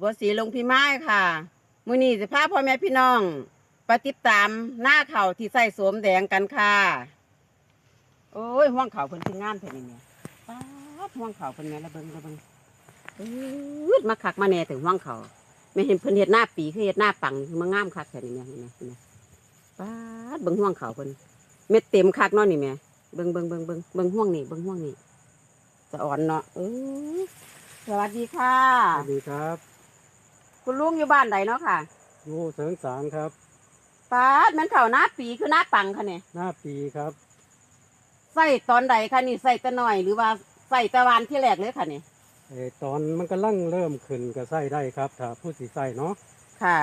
บัวสีลงพี่ไม้ค่ะ มื้อนี้สิพาพ่อแม่พี่น้องไปติดตามหน้าเข่าที่ใส่สวมแดงกันค่ะ โอ้ยห่วงเข่าเพิ่นคืองามแท้นี่แม่ป๊าห่วงเข่าเพิ่นแม่ละเบิงละเบิงอื้อมาคักมาแน่ถึงห่วงเข่าวแม่เห็นเพิ่นเฮ็ดหน้าปีคือเฮ็ดหน้าปังคือมางามคักแท้นี่แม่เห็นไหมเห็นไหมป๊าดเบิ่งห่วงเข่าเพิ่นเม็ดเต็มคักเนาะนี่แม่เบิ่งเบิ่งเบิ่งเบิ่งเบิ่งห่วงนี่เบิ่งห่วงนี่จะอ่อนเนาะเออสวัสดีค่ะ สวัสดีครับ คุณลุงอยู่บ้านใดเนาะค่ะ อยู่เสริงสางครับป้าดแมันเข่าหน้าปีคือหน้าปังค่ะเนี่ยหน้าปีครับ ใส่ตอนใดค่ะนี่ใส่แต่น้อยหรือว่าใส่แต่วันที่แรกเลยค่ะเนี่ยไอตอนมันก็ลั่งเริ่มขึ้นก็ใส่ได้ครับถ้าผู้สิใส่เนาะค่ะ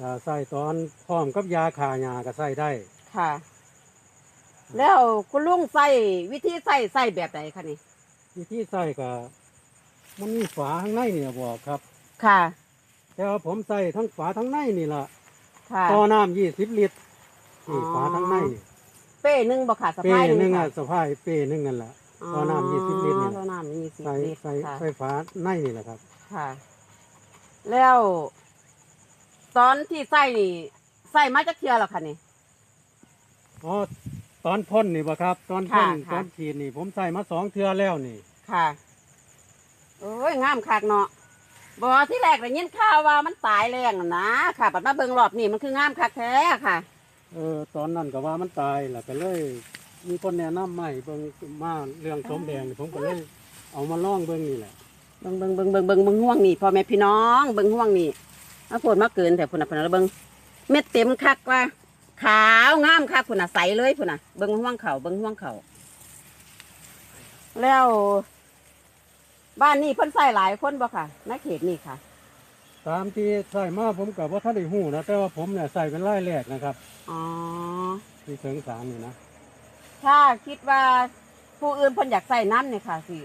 ถ้าใส่ตอนพร้อมกับยาขายาก็ใส่ได้ ค่ะ แล้วคุณลุงใส่วิธีใส่ใส่แบบใดค่ะนี่วิธีใส่ก็มันมีฝาข้างในนี่บอกครับ ค่ะ แต่ว่าผมใส่ทั้งฝาทั้งในนี่ล่ะค่ะ ต่อน้ำยี่สิบลิตรนี่ฝาทั้งในนี่เป้หนึ่งบ่ค่ะสะเป้พายหนึ่งค่ะอะสะพายเป้หนึ่งนั่นแหละ ต่อน้ำ20ลิตรเนี่ยต่อน้ำยี่สิบใส่ลิตรใส่ค่ะ ใส่ฝาในนี่แหละครับค่ะ แล้ว ตอนที่ใส่นี่ใส่มาจากเทือหรอค่ะนี่ อ๋อตอนพ่นนี่บ่ครับ ตอนพ่นค่ะค่ะ ตอนฉีดนี่ ผมใส่มาสองเทือแล้วนี่ ค่ะ โอ้ยงามคักเนาะ บอที่แรกได้ยินข่าวว่ามันตายแรงน่ะนะค่ะบัดมาเบิ่งรอบนี่มันคืองามคักแท้ค่ะ เออตอนนั้นก็ว่ามันตายแหละก็เลย มีคนแนะนำใหม่เบิ่งมาเรื่องสมแดงนี่ผมก็เลย เอามาล่องเบิ่งนี่แหละเบิ่งเบิ่งเบิ่งเบิ่งเบิ่งเบิ่งห่วงนี่พ่อแม่พี่น้องเบิ่งห่วงนี่มาพูดมาเกินแต่พุ่นน่ะพุ่นน่ะแล้วเบิ่งเม็ดเต็มคักว่า ขาวงามคักพุ่นน่ะใสเลยพุ่นน่ะเบิ่งห่วงเขาเบิ่งห่วงเขาแล้ว บ้านนี้เพิ่นใส่หลายคนบ่ค่ะในเขตนี่ค่ะ ตามที่ใส่มาผมกับว่าท่านได้หูนะแต่ว่าผมเนี่ยใส่เป็นรายแรกนะครับ อ๋อ ที่เสริงสารนี่นะถ้าคิดว่าผู้อื่นเพิ่นอยากใส่น้ำเนี่ยค่ะสิ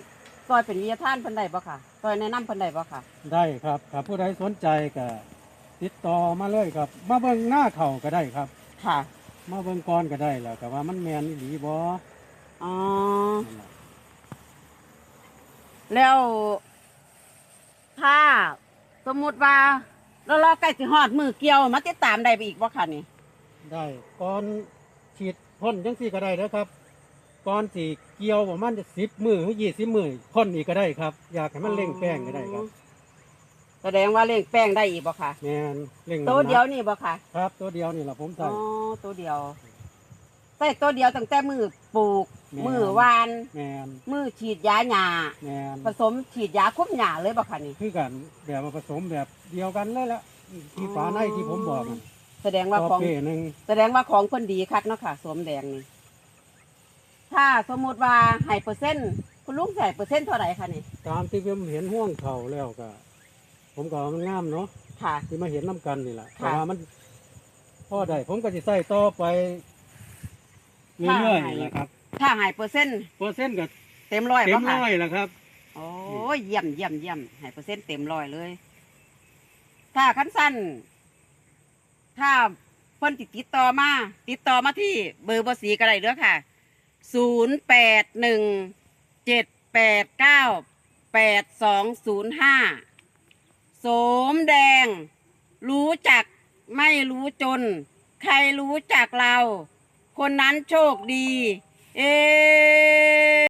ซอยเป็นวิทยาทานเพิ่นได้บ่ค่ะซอยแนะนำเพิ่นได้บ่ค่ะ ได้ครับถ้าผู้ใดสนใจก็ติดต่อมาเลยครับ มาเบิ่งหน้าเข่าก็ได้ครับ ค่ะ มาเบิ่งก้อนก็ได้แหล้วแต่ว่ามันแมนอีหลีบ่อ๋อ นั่นล่ะ แล้วถ้าสมมุติว่าเรารอใกล้สิฮอดมือเกี่ยวมาติดตามได้ไปอีกบ่ค่ะนี่ได้ก้อนฉีดพ่นจังสี่ก็ได้นะครับก้อนสีเกี่ยวประมาณจะสิบมือหรือยี่สิบมือพ่นอีกก็ได้ครับ อยากให้มันเร่งแป้งก็ได้ครับแสดงว่าเร่งแป้งได้อีกบ่ค่ะแมนเร่งตัวเดียวน้ำหนันี่บ่ค่ะกครับ ตัวเดียวนี่แหละผมอ๋ใส่อตัวเดียว ใส่ตัวเดียวตั้งแต่มือปลูก แม่น มือหวาน แมนมือฉีดยาหญ้าแมนผสมฉีดยาคุมหญ้าเลยบ่ค่ะนี่ คือกันแบบมาผสมแบบเดียวกันเลยละที่ฝาในที่ผมบอกน่ะแสดงว่าต่อของ เป้หนึ่งแสดงว่าของคนดีคักเนาะค่ะ สวมแดงนี่ ถ้าสมมุติว่าให้เปอร์เซ็นต์คุณลุงใส่เปอร์เซ็นต์เท่าไหร่คะนี่ ตามที่ผมเห็นห่วงเข่าแล้วก็ผมก็ว่ามันงามเนาะค่ะ ที่มาเห็นน้กันนี่แหละค่ะ แต่ว่ามันพ่อได้ผมก็จะใส่ต่อไป เรื่อยค่ะๆแหละครับถ้าให้เปอร์เซ็นต์เปอร์เซ็นต์ก็เต็มร้อยเต็มบ่ค่ะร้อยแล้วครับโอ้ยเยี่ยมเยี่ยมเยี่ยมให้เปอร์เซ็นต์เต็มร้อยเลย ถ้าขั้นสั้น ถ้าเพิ่นติดติดต่อมา ติดต่อมาที่เบอร์บสีก็ได้เด้อค่ะศูนย์แปดหนึ่งเจ็ดแปดเก้าแปดสองศูนย์ห้าโสมแดง รู้จักไม่รู้จน ใครรู้จักเรา คนนั้นโชคดี เอ